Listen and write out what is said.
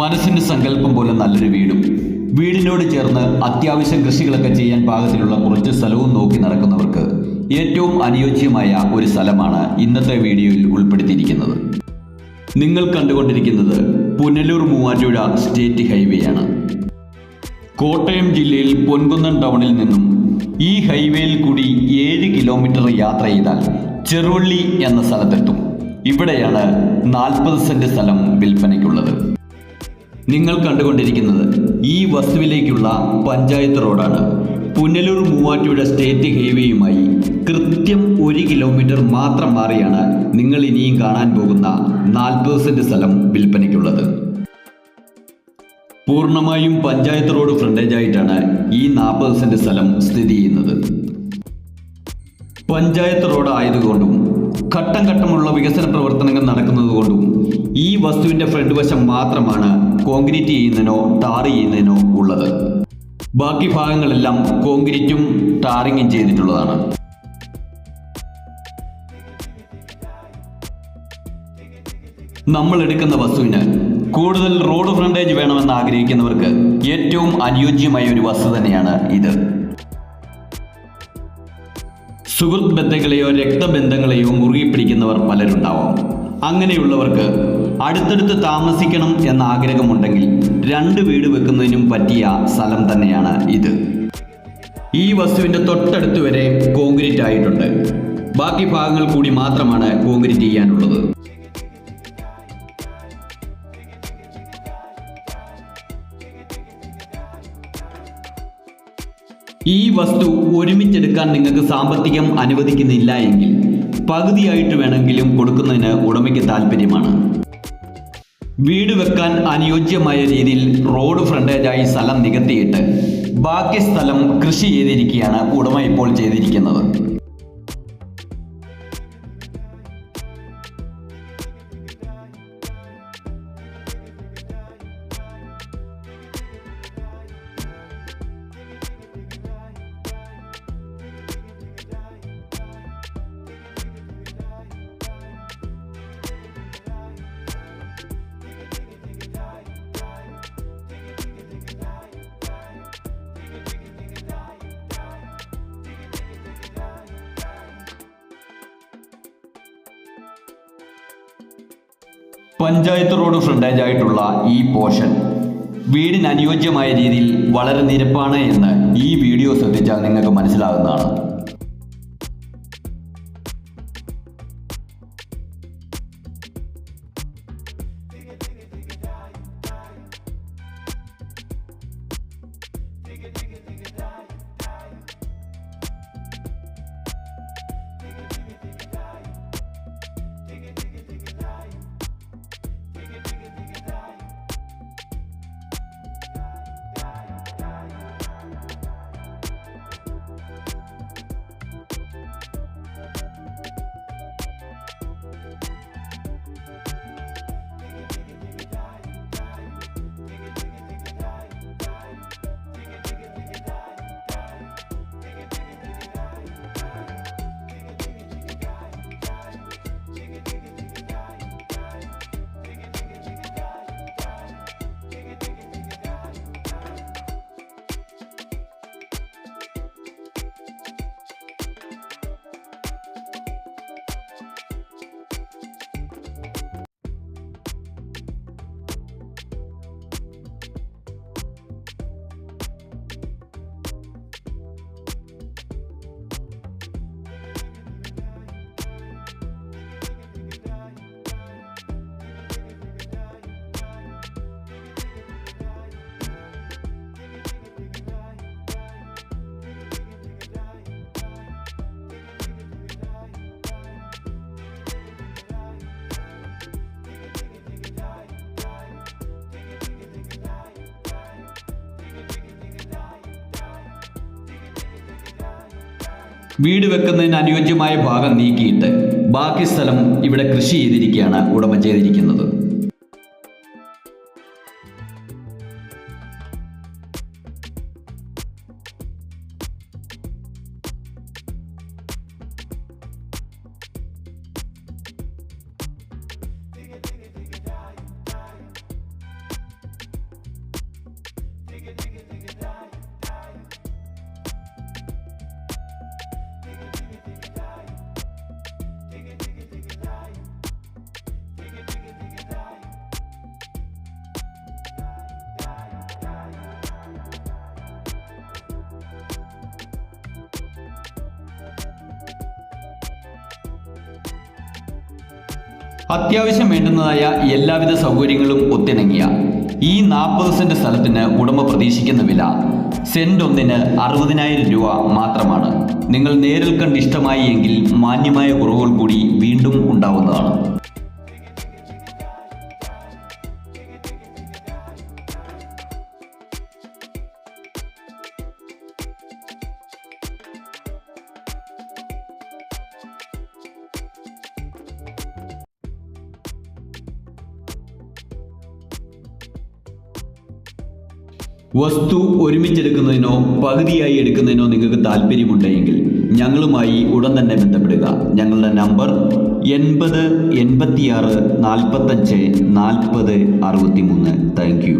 മനസ്സിന് സങ്കല്പം പോലെ നല്ലൊരു വീടും. വീടിനോട് ചേർന്ന് അത്യാവശ്യം കൃഷികളൊക്കെ ചെയ്യാൻ പാകത്തിലുള്ള കുറച്ച് സ്ഥലവും നോക്കി നടക്കുന്നവർക്ക് ഏറ്റവും അനുയോജ്യമായ ഒരു സ്ഥലമാണ് ഇന്നത്തെ വീഡിയോയിൽ ഉൾപ്പെടുത്തിയിരിക്കുന്നത്. നിങ്ങൾ കണ്ടുകൊണ്ടിരിക്കുന്നത് പുനലൂർ മൂവാറ്റുപുഴ സ്റ്റേറ്റ് ഹൈവേ ആണ് കോട്ടയം ജില്ലയിൽ പൊൻകുന്നം ടൗണിൽ നിന്നും ഈ ഹൈവേയിൽ കൂടി ഏഴ് കിലോമീറ്റർ യാത്ര ചെയ്താൽ ചെറുവള്ളി എന്ന സ്ഥലത്തെത്തും. ഇവിടെയാണ് നാൽപ്പത് സെന്റ് സ്ഥലം വിൽപ്പനയ്ക്കുള്ളത്. നിങ്ങൾ കണ്ടുകൊണ്ടിരിക്കുന്നത് ഈ വസ്തുവിലേക്കുള്ള പഞ്ചായത്ത് റോഡാണ്. പുനലൂർ മൂവാറ്റുപുഴ സ്റ്റേറ്റ് ഹൈവേയുമായി കൃത്യം ഒരു കിലോമീറ്റർ മാത്രം മാറിയാണ് നിങ്ങൾ ഇനിയും കാണാൻ പോകുന്ന നാൽപ്പത് സെന്റ് സ്ഥലം വിൽപ്പനയ്ക്കുള്ളത്. പൂർണമായും പഞ്ചായത്ത് റോഡ് ഫ്രണ്ടേജ് ആയിട്ടാണ് ഈ നാൽപ്പത് സെന്റ് സ്ഥലം സ്ഥിതി ചെയ്യുന്നത്. പഞ്ചായത്ത് റോഡ് ആയതുകൊണ്ടും ഘട്ടം ഘട്ടമുള്ള വികസന പ്രവർത്തനങ്ങൾ നടക്കുന്നതുകൊണ്ടും ഈ വസ്തുവിന്റെ ഫ്രണ്ട് വശം മാത്രമാണ് കോൺക്രീറ്റ് ചെയ്യുന്നതിനോ ടാർ ചെയ്യുന്നതിനോ ഉള്ളത്. ബാക്കി ഭാഗങ്ങളെല്ലാം കോൺക്രീറ്റും ടാറിങ്ങും ചെയ്തിട്ടുള്ളതാണ്. നമ്മൾ എടുക്കുന്ന വസ്തുവിന് കൂടുതൽ റോഡ് ഫ്രണ്ടേജ് വേണമെന്ന് ആഗ്രഹിക്കുന്നവർക്ക് ഏറ്റവും അനുയോജ്യമായ ഒരു വസ്തു തന്നെയാണ് ഇത്. സുഹൃത്ത് ബന്ധങ്ങളെയോ രക്തബന്ധങ്ങളെയോ മുറുകി പിടിക്കുന്നവർ പലരുണ്ടാവാം. അങ്ങനെയുള്ളവർക്ക് അടുത്തടുത്ത് താമസിക്കണം എന്ന ആഗ്രഹമുണ്ടെങ്കിൽ രണ്ട് വീട് വെക്കുന്നതിനും പറ്റിയ സ്ഥലം തന്നെയാണ് ഇത്. ഈ വസ്തുവിന്റെ തൊട്ടടുത്ത് വരെ കോൺക്രീറ്റ് ആയിട്ടുണ്ട് ബാക്കി ഭാഗങ്ങൾ കൂടി മാത്രമാണ് കോൺക്രീറ്റ് ചെയ്യാനുള്ളത്. ഈ വസ്തു ഒരുമിച്ചെടുക്കാൻ നിങ്ങൾക്ക് സാമ്പത്തികം അനുവദിക്കുന്നില്ല എങ്കിൽ പകുതിയായിട്ട് വേണമെങ്കിലും കൊടുക്കുന്നതിന് ഉടമയ്ക്ക് താല്പര്യമാണ് വീട് വെക്കാൻ അനുയോജ്യമായ രീതിയിൽ റോഡ് ഫ്രണ്ടേജായി സ്ഥലം നികത്തിയിട്ട് ബാക്കി സ്ഥലം കൃഷി ചെയ്തിരിക്കുകയാണ് ഉടമ ഇപ്പോൾ ചെയ്തിരിക്കുന്നത്. പഞ്ചായത്ത് റോഡ് ഫ്രണ്ടേജ് ആയിട്ടുള്ള ഈ പോർഷൻ വീടിന് അനുയോജ്യമായ രീതിയിൽ വളരെ നിരപ്പാണ് എന്ന് ഈ വീഡിയോ ശ്രദ്ധിച്ചാൽ നിങ്ങൾക്ക് മനസ്സിലാകുന്നതാണ്. വീട് വെക്കുന്നതിന് അനുയോജ്യമായ ഭാഗം നീക്കിയിട്ട് ബാക്കി സ്ഥലം ഇവിടെ കൃഷി ചെയ്തിരിക്കുകയാണ് ഉടമ ചെയ്തിരിക്കുന്നത്. അത്യാവശ്യം വേണ്ടുന്നതായ എല്ലാവിധ സൗകര്യങ്ങളും ഒത്തിണങ്ങിയ ഈ നാൽപ്പത് സെന്റ് സ്ഥലത്തിന് ഉടമ പ്രതീക്ഷിക്കുന്ന വില സെന്റ് ഒന്നിന് അറുപതിനായിരം രൂപ മാത്രമാണ്. നിങ്ങൾ നേരിൽ കണ്ട് ഇഷ്ടമായി എങ്കിൽ മാന്യമായ കുറവുകൾ കൂടി വീണ്ടും ഉണ്ടാവുന്നതാണ്. വസ്തു ഒരുമിച്ചെടുക്കുന്നതിനോ പകുതിയായി എടുക്കുന്നതിനോ നിങ്ങൾക്ക് താല്പര്യമുണ്ടെങ്കിൽ ഞങ്ങളുമായി ഉടൻ തന്നെ ബന്ധപ്പെടുക. ഞങ്ങളുടെ നമ്പർ എൺപത് എൺപത്തിയാറ് നാൽപ്പത്തഞ്ച് നാൽപ്പത് അറുപത്തി മൂന്ന് താങ്ക് യു.